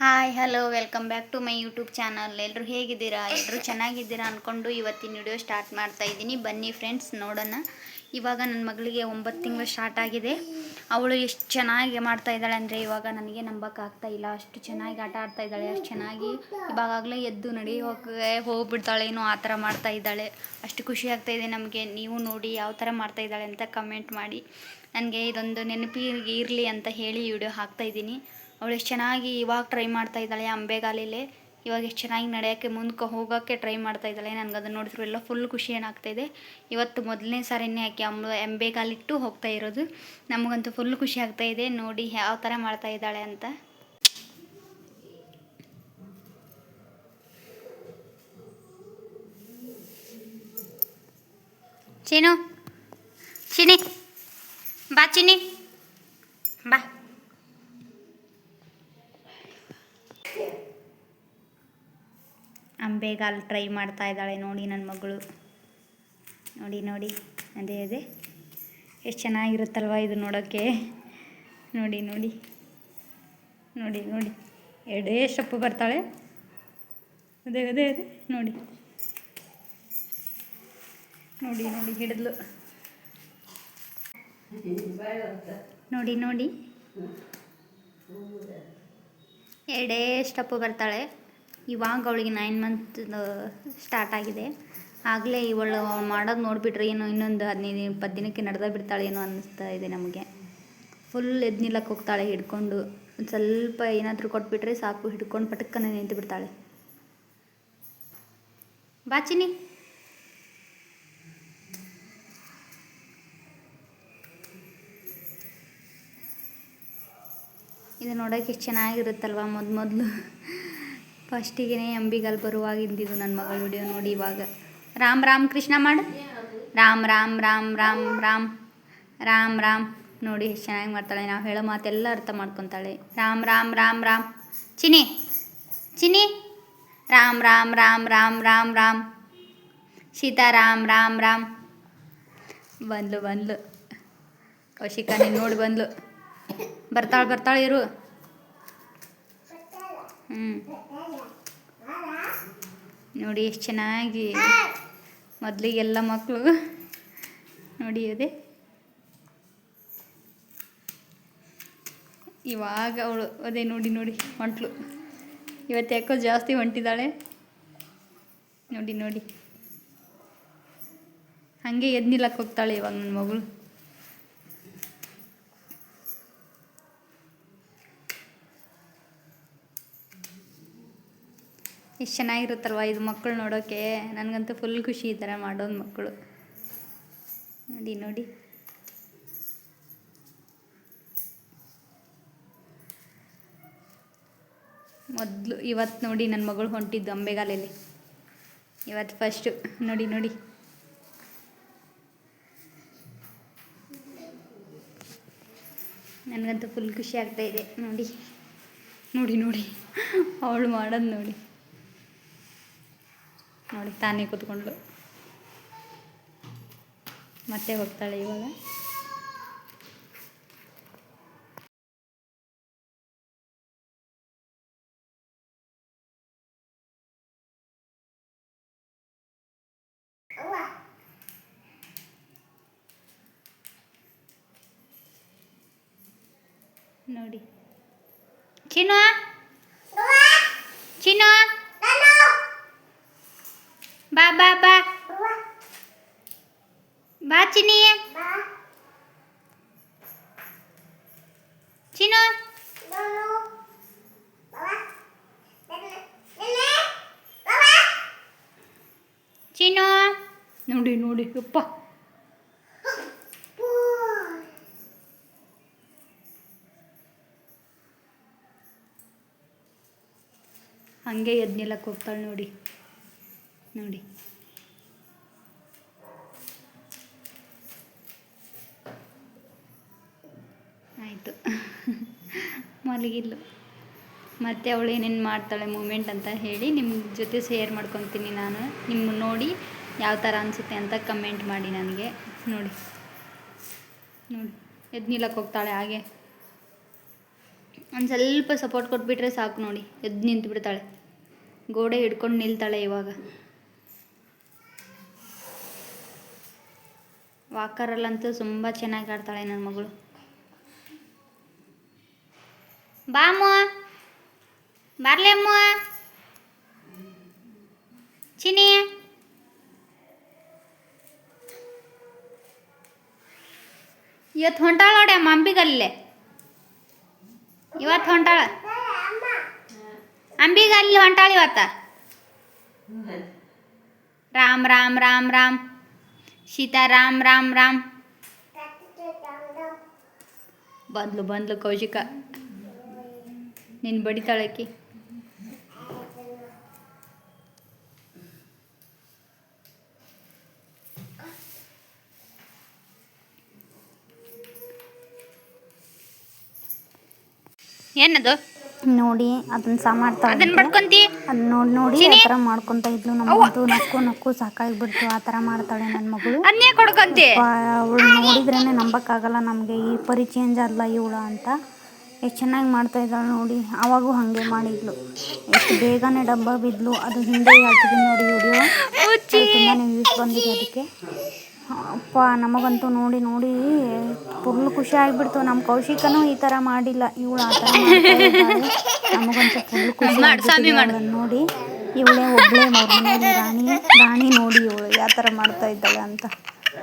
Hi hello welcome back to my YouTube channel ಎಲ್ಲರೂ ಹೇಗಿದ್ದೀರಾ? ಎಲ್ಲರೂ ಚೆನ್ನಾಗಿದ್ದೀರಾ ಅಂದ್ಕೊಂಡು ಇವತ್ತಿನ ವಿಡಿಯೋ ಸ್ಟಾರ್ಟ್ ಮಾಡ್ತಾ ಇದ್ದೀನಿ. ಬನ್ನಿ ಫ್ರೆಂಡ್ಸ್ ನೋಡೋಣ. ಇವಾಗ ನನ್ನ ಮಗಳಿಗೆ ಒಂಬತ್ತು ತಿಂಗಳು ಸ್ಟಾರ್ಟ್ ಆಗಿದೆ. ಅವಳು ಎಷ್ಟು ಚೆನ್ನಾಗಿ ಮಾಡ್ತಾ ಇದ್ದಾಳೆ ಅಂದರೆ ಇವಾಗ ನನಗೆ ನಂಬಕ್ಕಾಗ್ತಾ ಇಲ್ಲ. ಅಷ್ಟು ಚೆನ್ನಾಗಿ ಆಟ ಆಡ್ತಾ ಇದ್ದಾಳೆ. ಅಷ್ಟು ಚೆನ್ನಾಗಿ ಇವಾಗಲೇ ಎದ್ದು ನಡಿ ಹೋಗೇ ಹೋಗ್ಬಿಡ್ತಾಳೆ. ಏನೋ ಆ ಥರ ಮಾಡ್ತಾ ಇದ್ದಾಳೆ. ಅಷ್ಟು ಖುಷಿ ಆಗ್ತಾ ಇದೆ ನಮಗೆ. ನೀವು ನೋಡಿ ಯಾವ ಥರ ಮಾಡ್ತಾ ಇದ್ದಾಳೆ ಅಂತ ಕಮೆಂಟ್ ಮಾಡಿ. ನನಗೆ ಇದೊಂದು ನೆನಪಿಗೆ ಇರಲಿ ಅಂತ ಹೇಳಿ ವಿಡಿಯೋ ಹಾಕ್ತಾ ಇದ್ದೀನಿ. ಅವಳು ಎಷ್ಟು ಚೆನ್ನಾಗಿ ಇವಾಗ ಟ್ರೈ ಮಾಡ್ತಾ ಇದ್ದಾಳೆ ಅಂಬೆಗಾಲಿಲೆ ಇವಾಗ ಎಷ್ಟು ಚೆನ್ನಾಗಿ ನಡೆಯೋಕ್ಕೆ ಮುಂದಕ್ಕೆ ಹೋಗೋಕ್ಕೆ ಟ್ರೈ ಮಾಡ್ತಾ ಇದ್ದಾಳೆ. ನನಗೆ ಅದನ್ನು ನೋಡಿದ್ರು ಎಲ್ಲ ಫುಲ್ ಖುಷಿ ಏನಾಗ್ತಾ ಇದೆ. ಇವತ್ತು ಮೊದಲನೇ ಸಾರಿನೇ ಆಕೆ ಅಂಬ ಎಂಬೆಗಾಲಿಟ್ಟು ಹೋಗ್ತಾ ಇರೋದು. ನಮಗಂತೂ ಫುಲ್ ಖುಷಿ ಆಗ್ತಾ ಇದೆ. ನೋಡಿ ಯಾವ ಥರ ಮಾಡ್ತಾ ಇದ್ದಾಳೆ ಅಂತ. ಚೀನು, ಚಿನಿ, ಬಾ ಚಿನಿ, ಬಾ. ಅಂಬೆಗಾಲ್ ಟ್ರೈ ಮಾಡ್ತಾ ಇದ್ದಾಳೆ ನೋಡಿ ನನ್ನ ಮಗಳು. ನೋಡಿ ನೋಡಿ. ಅದೇ ಅದೇ. ಎಷ್ಟು ಚೆನ್ನಾಗಿರುತ್ತಲ್ವ ಇದು ನೋಡೋಕ್ಕೆ ನೋಡಿ ನೋಡಿ. ನೋಡಿ ನೋಡಿ. ಎರಡೇ ಸ್ಟೆಪ್ಪು ಬರ್ತಾಳೆ. ಅದೇ ಅದೇ ಅದೇ. ನೋಡಿ. ನೋಡಿ ನೋಡಿ, ಹಿಡಿದ್ಲು. ನೋಡಿ ನೋಡಿ. ಎರಡೇ ಸ್ಟೆಪ್ಪು ಬರ್ತಾಳೆ. ಇವಾಗ ಅವಳಿಗೆ ನೈನ್ ಮಂತ್ ಸ್ಟಾರ್ಟ್ ಆಗಿದೆ. ಆಗಲೇ ಇವಳು ಮಾಡೋದು ನೋಡಿಬಿಟ್ರೆ ಏನೋ ಇನ್ನೊಂದು ಹದಿನೈದು ಇಪ್ಪತ್ತು ದಿನಕ್ಕೆ ನಡೆದ ಬಿಡ್ತಾಳೆ ಏನೋ ಅನ್ನಿಸ್ತಾ ಇದೆ ನಮಗೆ. ಫುಲ್ ಎದ್ದು ನಿಲ್ಲಕ್ಕೆ ಹೋಗ್ತಾಳೆ, ಹಿಡ್ಕೊಂಡು ಒಂದು ಸ್ವಲ್ಪ ಏನಾದರೂ ಕೊಟ್ಬಿಟ್ರೆ ಸಾಕು, ಹಿಡ್ಕೊಂಡು ಪಟಕ್ಕನೆ ನಿಂತು ಬಿಡ್ತಾಳೆ. ಬಾಚಿನಿ ಇದು ನೋಡೋಕೆ ಎಷ್ಟು ಚೆನ್ನಾಗಿರುತ್ತಲ್ವ ಮೊದ್ ಮೊದಲು ಫಸ್ಟಿಗೆ ಬರುವಾಗ ಇದ್ದಿದ್ದು ನನ್ನ ಮಗಳ ವಿಡಿಯೋ ನೋಡಿ ಇವಾಗ ರಾಮ್ ರಾಮ್ ಕೃಷ್ಣ ಮಾಡು ರಾಮ್ ರಾಮ್ ರಾಮ್ ರಾಮ್ ರಾಮ್ ರಾಮ್ ರಾಮ್ ನೋಡಿ ಎಷ್ಟು ಚೆನ್ನಾಗಿ ಮಾಡ್ತಾಳೆ ನಾವು ಹೇಳೋ ಮಾತೆಲ್ಲ ಅರ್ಥ ಮಾಡ್ಕೊತಾಳೆ ರಾಮ್ ರಾಮ್ ರಾಮ್ ರಾಮ್ ಚಿನಿ ಚಿನಿ ರಾಮ್ ರಾಮ್ ರಾಮ್ ರಾಮ್ ರಾಮ್ ರಾಮ್ ಸೀತಾರಾಮ್ ರಾಮ್ ರಾಮ್ ಬಂದ್ಲು ಬಂದ್ಲು ಕೌಶಿಕ ನೀನು ನೋಡಿ ಬಂದ್ಲು ಬರ್ತಾಳೆ ಬರ್ತಾಳೆ ಇರು ಹ್ಞೂ ನೋಡಿ ಎಷ್ಟು ಚೆನ್ನಾಗಿ ಮೊದಲಿಗೆಲ್ಲ ಮಕ್ಕಳು ನೋಡಿ ಅದೇ ಇವಾಗ ಅವಳು ಅದೇ ನೋಡಿ ನೋಡಿ ಹೊಂಟ್ಲು ಇವತ್ತು ಯಾಕೋ ಜಾಸ್ತಿ ಹೊಂಟಿದ್ದಾಳೆ ನೋಡಿ ನೋಡಿ. ಹಾಗೆ ಎದ್ದು ನಿಲ್ಲಕ್ಕೆ ಹೋಗ್ತಾಳೆ ಇವಾಗ ನನ್ನ ಮಗಳು. ಎಷ್ಟು ಚೆನ್ನಾಗಿರುತ್ತಲ್ವ ಇದು ಮಕ್ಕಳು ನೋಡೋಕ್ಕೆ ನನಗಂತೂ ಫುಲ್ ಖುಷಿ ಈ ಥರ ಮಾಡೋದು ಮಕ್ಕಳು ನೋಡಿ ನೋಡಿ. ಮೊದಲು ಇವತ್ತು ನೋಡಿ ನನ್ನ ಮಗಳು ಹೊಂಟಿದ್ದು ಅಂಬೆಗಾಲಲ್ಲಿ ಇವತ್ತು ಫಸ್ಟು ನೋಡಿ ನೋಡಿ. ನನಗಂತೂ ಫುಲ್ ಖುಷಿ ಆಗ್ತಾ ಇದೆ. ನೋಡಿ ನೋಡಿ ನೋಡಿ. ಅವಳು ಮಾಡೋದು ನೋಡಿ. ನೋಡಿ ತಾನೇ ಕೂತ್ಕೊಂಡ್ಳು. ಮತ್ತೆ ಹೋಗ್ತಾಳೆ ಇವಾಗ. ನೋಡಿ. ಚಿನ್ನ ಚಿನ್ನು ಬಾ ಬಾ ಬಾ. ಬಾ ಚಿನಿ ಚಿನ್ನು. ಚಿನ್ನು. ನೋಡಿ ನೋಡಿ ಅಪ್ಪ ಹಂಗೆ ನಿಲ್ಲಕ್ಕೆ ಹೋಗ್ತಾಳೆ ನೋಡಿ. ನೋಡಿ. ಆಯಿತು. ಮಲಗಿಲ್ಲು ಮತ್ತು ಅವಳು ಏನೇನು ಮಾಡ್ತಾಳೆ ಮೂಮೆಂಟ್ ಅಂತ ಹೇಳಿ ನಿಮ್ಮ ಜೊತೆ ಶೇರ್ ಮಾಡ್ಕೊತೀನಿ ನಾನು. ನಿಮ್ಮ ನೋಡಿ ಯಾವ ಥರ ಅನಿಸುತ್ತೆ ಅಂತ ಕಮೆಂಟ್ ಮಾಡಿ ನನಗೆ. ನೋಡಿ. ನೋಡಿ. ಎದ್ದು ನಿಲ್ಲಕ್ಕೆ ಹೋಗ್ತಾಳೆ ಹಾಗೆ. ಒಂದು ಸ್ವಲ್ಪ ಸಪೋರ್ಟ್ ಕೊಟ್ಬಿಟ್ರೆ ಸಾಕು ನೋಡಿ. ಎದ್ದು ನಿಂತು ಬಿಡ್ತಾಳೆ ಗೋಡೆ ಹಿಡ್ಕೊಂಡು ನಿಲ್ತಾಳೆ ಇವಾಗ. ವಾಕರಲ್ಲಂತೂ ತುಂಬ ಚೆನ್ನಾಗಿ ಆಡ್ತಾಳೆ ನನ್ನ ಮಗಳು. ಬಾಮ್ಮ ಅಮ್ಮ ಅಮ್ಮ ಚಿನಿ ಇವತ್ತು ಹೊಂಟಾಳ ನೋಡಿ ಅಮ್ಮ ಅಂಬಿಗಲ್ಲೇ. ಇವತ್ತು ಹೊಂಟಾಳ. ಅಂಬಿಗಲ್ಲಿ ಹೊಂಟಾಳ ಇವತ್ತ. ರಾಮ್ ರಾಮ್ ರಾಮ್ ರಾಮ್. ಸೀತಾ ರಾಮ್ ರಾಮ್. ರಾಮ್ ಬಂದ್ಲು ಬಂದ್ಲು ಕೌಶಿಕ. ನೀನು ಬಡಿತಾಳಕ್ಕಿ ಏನದು? ನೋಡಿ ಅದನ್ನ ಸಹ ಮಾಡ್ತಾ ಅದನ್ನ ನೋಡಿ ನೋಡಿ ಆ ತರ ಥರ ಮಾಡ್ಕೊಂತ ಇದ್ಲು ನಮ್ಮದು ನಕ್ಕು ನಕ್ಕು ಸಾಕಾಗ್ಬಿಡ್ತು. ಆ ಥರ ಮಾಡ್ತಾಳೆ ನನ್ನ ಮಗಳು. ಅವಳು ನೋಡಿದ್ರೇನೆ ನಂಬಕ್ಕಾಗಲ್ಲ ನಮಗೆ. ಈ ಪರಿ ಚೇಂಜ್ ಆದ್ಲ ಇವಳು ಅಂತ. ಎಷ್ಟು ಚೆನ್ನಾಗಿ ಮಾಡ್ತಾ ಇದ್ದಾಳೆ ನೋಡಿ. ಅವಾಗೂ ಹಾಗೆ ಮಾಡಿದ್ಲು. ಎಷ್ಟು ಬೇಗನೆ ಡಬ್ಬ ಬಿದ್ಲು. ಅದು ಹಿಂದೆ ಹಾಕಿದ್ವಿ ನೋಡಿ ವಿಡಿಯೋ ತುಂಬಾ ಯೂಸ್ ಬಂದಿದೆ ಅದಕ್ಕೆ. ಅಪ್ಪ ನಮಗಂತೂ ನೋಡಿ ನೋಡಿ ಫುಲ್ ಖುಷಿ ಆಗ್ಬಿಡ್ತು. ನಮ್ಮ ಕೌಶಿಕನೂ ಈ ಥರ ಮಾಡಿಲ್ಲ. ಇವಳು ಆ ಥರ ನಮಗಂತೂ ಫುಲ್ ಖುಷಿ ನೋಡಿ. ಇವಳೇ ಒಬ್ಬಳೇ ಮನೆಯಲ್ಲಿ ರಾಣಿ. ರಾಣಿ ನೋಡಿ ಇವಳು ಯಾವ ಥರ ಮಾಡ್ತಾ ಇದ್ದಾಳೆ ಅಂತ.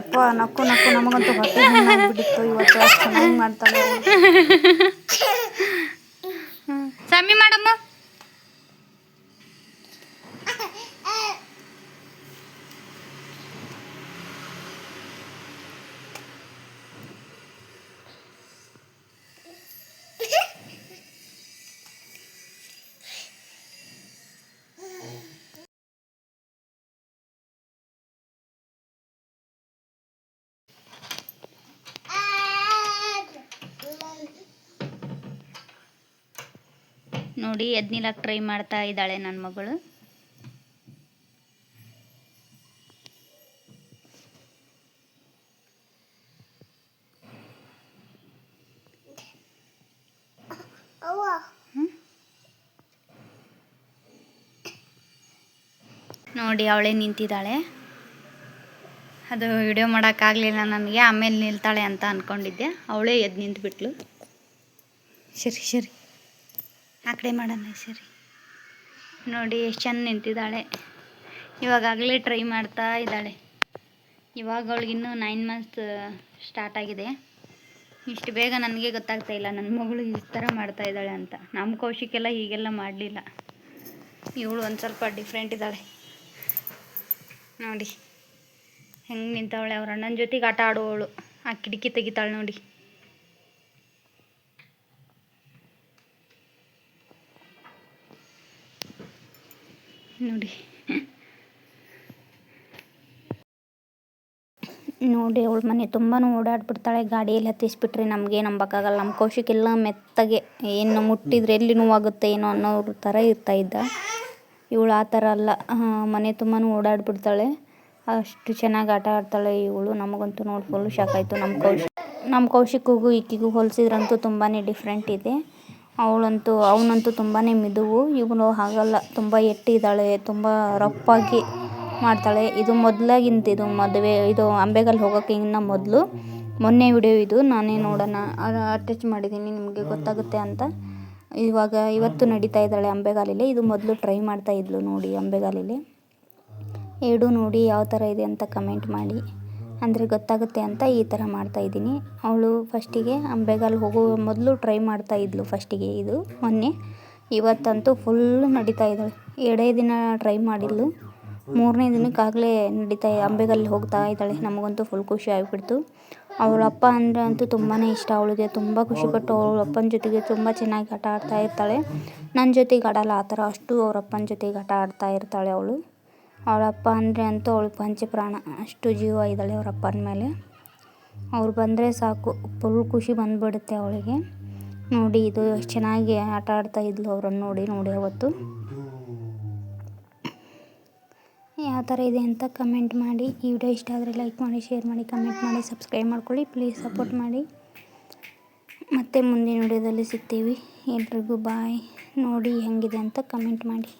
ಅಪ್ಪ ನಕ್ಕು ನಕ್ಕು ನಮಗಂತೂ ಹೊಟ್ಟೆ ಆಗ್ಬಿಟ್ಟಿತ್ತು. ಇವತ್ತು ಚೆನ್ನಾಗಿ ಮಾಡ್ತಾಳೆ. ಸ್ವಾಮಿ ಮಾಡಮ್ಮ. ನೋಡಿ ಎದ್ನಿಲಕ್ಕೆ ಟ್ರೈ ಮಾಡ್ತಾ ಇದ್ದಾಳೆ ನನ್ನ ಮಗಳು? ನೋಡಿ ಅವಳೇ ನಿಂತಿದ್ದಾಳೆ. ಅದು ವಿಡಿಯೋ ಮಾಡೋಕ್ಕಾಗಲಿಲ್ಲ ನನಗೆ, ಆಮೇಲೆ ನಿಲ್ತಾಳೆ ಅಂತ ಅಂದ್ಕೊಂಡಿದ್ದೆ ಅವಳೇ ಎದ್ದು ನಿಂತುಬಿಟ್ಲು. ಸರಿ ಸರಿ. ಆ ಕಡೆ ಮಾಡೋಣ ಸರಿ. ನೋಡಿ ಎಷ್ಟು ಚೆಂದ ನಿಂತಿದ್ದಾಳೆ. ಇವಾಗಾಗಲೇ ಟ್ರೈ ಮಾಡ್ತಾ ಇದ್ದಾಳೆ. ಇವಾಗ ಅವಳಿಗಿನ್ನೂ ನೈನ್ ಮಂತ್ಸ್ ಸ್ಟಾರ್ಟ್ ಆಗಿದೆ. ಇಷ್ಟು ಬೇಗ ನನಗೆ ಗೊತ್ತಾಗ್ತಾ ಇಲ್ಲ ನನ್ನ ಮಗಳು ಈ ಥರ ಮಾಡ್ತಾ ಇದ್ದಾಳೆ ಅಂತ. ನಮ್ಮ ಕೌಶಿಕೆಲ್ಲ ಹೀಗೆಲ್ಲ ಮಾಡಲಿಲ್ಲ. ಇವಳು ಒಂದು ಸ್ವಲ್ಪ ಡಿಫ್ರೆಂಟ್ ಇದ್ದಾಳೆ. ನೋಡಿ, ಹೆಂಗೆ ನಿಂತವಳೆ. ಅವ್ರ ಅಣ್ಣನ ಜೊತೆಗೆ ಆಟ ಆಡುವವಳು. ಆ ಕಿಟಕಿ ತೆಗಿತಾಳೆ ನೋಡಿ. ನೋಡಿ. ನೋಡಿ, ಅವಳ ಮನೆ ತುಂಬಾ ಓಡಾಡ್ಬಿಡ್ತಾಳೆ. ಗಾಡಿಯಲ್ಲಿ ಹತ್ತಿಸ್ಬಿಟ್ರೆ ನಮಗೆ ನಂಬಕ್ಕಾಗಲ್ಲ. ನಮ್ಮ ಕೌಶಿಕೆಲ್ಲ ಮೆತ್ತಗೆ ಏನು ಮುಟ್ಟಿದ್ರೆ ಎಲ್ಲಿ ನೋವಾಗುತ್ತೆ ಏನೋ ಅನ್ನೋ ಥರ ಇರ್ತಾ ಇದ್ದ. ಇವಳು ಆ ಥರ ಅಲ್ಲ. ಮನೆ ತುಂಬಾ ಓಡಾಡ್ಬಿಡ್ತಾಳೆ. ಅಷ್ಟು ಚೆನ್ನಾಗಿ ಆಟ ಆಡ್ತಾಳೆ ಇವಳು. ನಮಗಂತೂ ನೋಡಿ ಫುಲ್ ಶಾಕ್ ನಮ್ಮ ಕೌಶಿಕ್ ನಮ್ಮ ಕೌಶಿಕಗೂ ಈಕಿಗೂ ಹೋಲಿಸಿದ್ರಂತೂ ತುಂಬಾ ಡಿಫ್ರೆಂಟ್ ಇದೆ. ಅವಳಂತೂ, ಅವನಂತೂ ತುಂಬಾ ಮಿದುವು. ಇವನು ಹಾಗಲ್ಲ. ತುಂಬ ಎಟ್ಟಿದ್ದಾಳೆ ತುಂಬ ರಪ್ಪಾಗಿ ಮಾಡ್ತಾಳೆ. ಇದು ಮೊದಲಾಗಿಂತ ಇದು ಮದುವೆ, ಇದು ಅಂಬೆಗಲ್ ಹೋಗೋಕ್ಕೆ ಇನ್ನು ಮೊದಲು. ಮೊನ್ನೆ ವಿಡಿಯೋ ಇದು. ನಾನೇ ನೋಡೋಣ. ಅಟ್ಯಾಚ್ ಮಾಡಿದ್ದೀನಿ. ನಿಮಗೆ ಗೊತ್ತಾಗುತ್ತೆ ಅಂತ. ಇವಾಗ ಇವತ್ತು ನಡೀತಾ ಇದ್ದಾಳೆ ಅಂಬೆಗಾಲಿಲಿ. ಇದು ಮೊದಲು ಟ್ರೈ ಮಾಡ್ತಾ ಇದ್ಲು ನೋಡಿ ಅಂಬೆಗಾಲಿಲಿ. ಎರಡು ನೋಡಿ ಯಾವ ಥರ ಇದೆ ಅಂತ ಕಮೆಂಟ್ ಮಾಡಿ. ಅಂದರೆ ಗೊತ್ತಾಗುತ್ತೆ ಅಂತ ಈ ಥರ ಮಾಡ್ತಾಯಿದ್ದೀನಿ ಅವಳು ಫಸ್ಟಿಗೆ ಅಂಬೆಗಾಲ್ ಹೋಗೋ ಮೊದಲು ಟ್ರೈ ಮಾಡ್ತಾ ಇದ್ಲು ಫಸ್ಟಿಗೆ ಇದು ಮೊನ್ನೆ. ಇವತ್ತಂತೂ ಫುಲ್ ನಡೀತಾ ಇದ್ದಾಳೆ. ಎರಡೇ ದಿನ ಟ್ರೈ ಮಾಡಿದ್ಲು. ಮೂರನೇ ದಿನಕ್ಕಾಗಲೇ ನಡೀತಾ ಅಂಬೆಗಲ್ಲಿ ಹೋಗ್ತಾ ಇದ್ದಾಳೆ. ನಮಗಂತೂ ಫುಲ್ ಖುಷಿ ಆಗಿಬಿಡ್ತು. ಅವಳ ಅಪ್ಪ ಅಂದರೆ ಅಂತೂ ತುಂಬಾ ಇಷ್ಟ ಅವಳಿಗೆ. ತುಂಬ ಖುಷಿಪಟ್ಟು ಅವಳ ಅಪ್ಪನ ಜೊತೆಗೆ ತುಂಬ ಚೆನ್ನಾಗಿ ಆಟ ಆಡ್ತಾ ಇರ್ತಾಳೆ. ನನ್ನ ಜೊತೆಗೆ ಆಡಲ್ಲ, ಆ ಥರ ಅಷ್ಟು ಅವ್ರ ಅಪ್ಪನ ಜೊತೆಗೆ ಆಟ ಆಡ್ತಾ ಇರ್ತಾಳೆ ಅವಳು. ಅವಳ ಅಪ್ಪ ಅಂದರೆ ಅಂತೂ ಅವಳು ಪಂಚಪ್ರಾಣ. ಅಷ್ಟು ಜೀವ ಇದ್ದಾಳೆ ಅವರಪ್ಪನ ಮೇಲೆ. ಅವ್ರು ಬಂದರೆ ಸಾಕು. ಫುಲ್ ಖುಷಿ ಬಂದುಬಿಡುತ್ತೆ ಅವಳಿಗೆ. ನೋಡಿ, ಇದು ಎಷ್ಟು ಚೆನ್ನಾಗಿ ಆಟ ಆಡ್ತಾ ಇದ್ಲು ಅವ್ರನ್ನ ನೋಡಿ ನೋಡಿ ಅವತ್ತು. ಯಾವ ಥರ ಇದೆ ಅಂತ ಕಮೆಂಟ್ ಮಾಡಿ. ಈ ವಿಡಿಯೋ ಇಷ್ಟ ಆದರೆ ಲೈಕ್ ಮಾಡಿ ಶೇರ್ ಮಾಡಿ ಕಮೆಂಟ್ ಮಾಡಿ ಸಬ್ಸ್ಕ್ರೈಬ್ ಮಾಡ್ಕೊಳ್ಳಿ. ಪ್ಲೀಸ್ ಸಪೋರ್ಟ್ ಮಾಡಿ. ಮತ್ತು ಮುಂದಿನ ವಿಡಿಯೋದಲ್ಲಿ ಸಿಗ್ತೀವಿ. ಎಲ್ರಿಗೂ ಬಾಯ್ ನೋಡಿ ಹೆಂಗಿದೆ ಅಂತ ಕಮೆಂಟ್ ಮಾಡಿ.